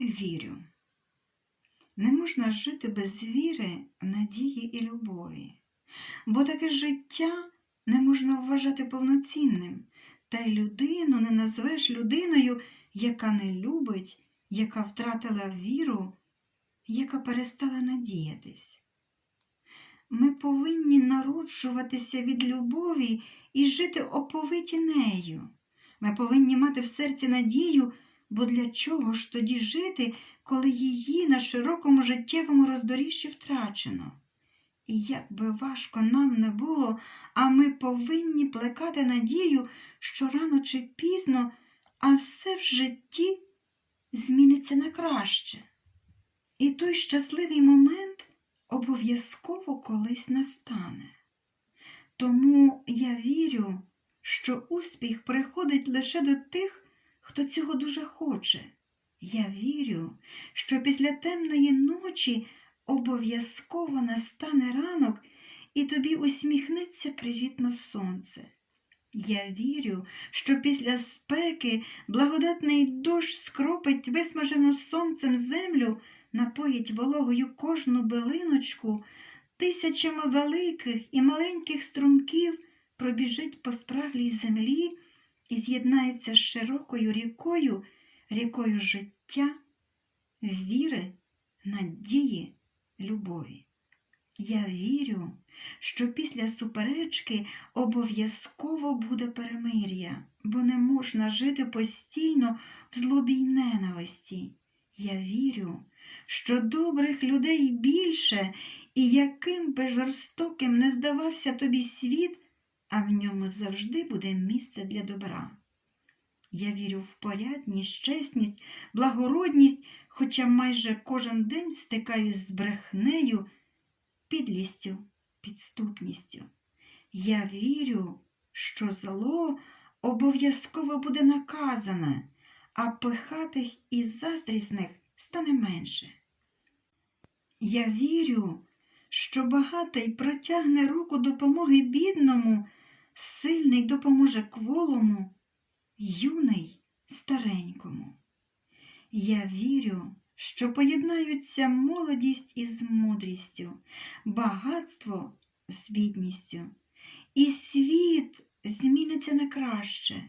вірю. Не можна жити без віри, надії і любові, бо таке життя не можна вважати повноцінним, та й людину не назвеш людиною, яка не любить, яка втратила віру, яка перестала надіятись. Ми повинні народжуватися від любові і жити оповиті нею. Ми повинні мати в серці надію, бо для чого ж тоді жити, коли її на широкому життєвому роздоріжжі втрачено? І як би важко нам не було, а ми повинні плекати надію, що рано чи пізно, а все в житті зміниться на краще. І той щасливий момент обов'язково колись настане. Тому я вірю, що успіх приходить лише до тих, хто цього дуже хоче. Я вірю, що після темної ночі обов'язково настане ранок і тобі усміхнеться привітно сонце. Я вірю, що після спеки благодатний дощ скропить висмажену сонцем землю, напоїть вологою кожну билиночку, тисячами великих і маленьких струмків пробіжить по спраглій землі і з'єднається з широкою рікою, рікою життя, віри, надії, любові. Я вірю, що після суперечки обов'язково буде перемир'я, бо не можна жити постійно в злобі й ненависті. Я вірю, що добрих людей більше, і яким би жорстоким не здавався тобі світ, а в ньому завжди буде місце для добра. Я вірю в порядність, чесність, благородність, хоча майже кожен день стикаюсь з брехнею, підлістю, підступністю. Я вірю, що зло обов'язково буде наказане, а пихатих і заздрісних стане менше. Я вірю, що багатий протягне руку допомоги бідному, сильний допоможе кволому, юний старенькому. Я вірю, що поєднаються молодість із мудрістю, багатство з бідністю, і світ зміниться на краще,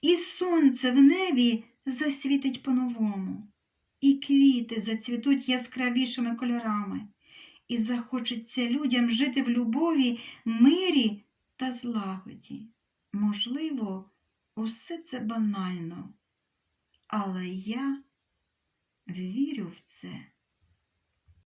і сонце в небі засвітить по-новому, і квіти зацвітуть яскравішими кольорами, і захочеться людям жити в любові, мирі та злагоді. Можливо, усе це банально, але я вірю в це.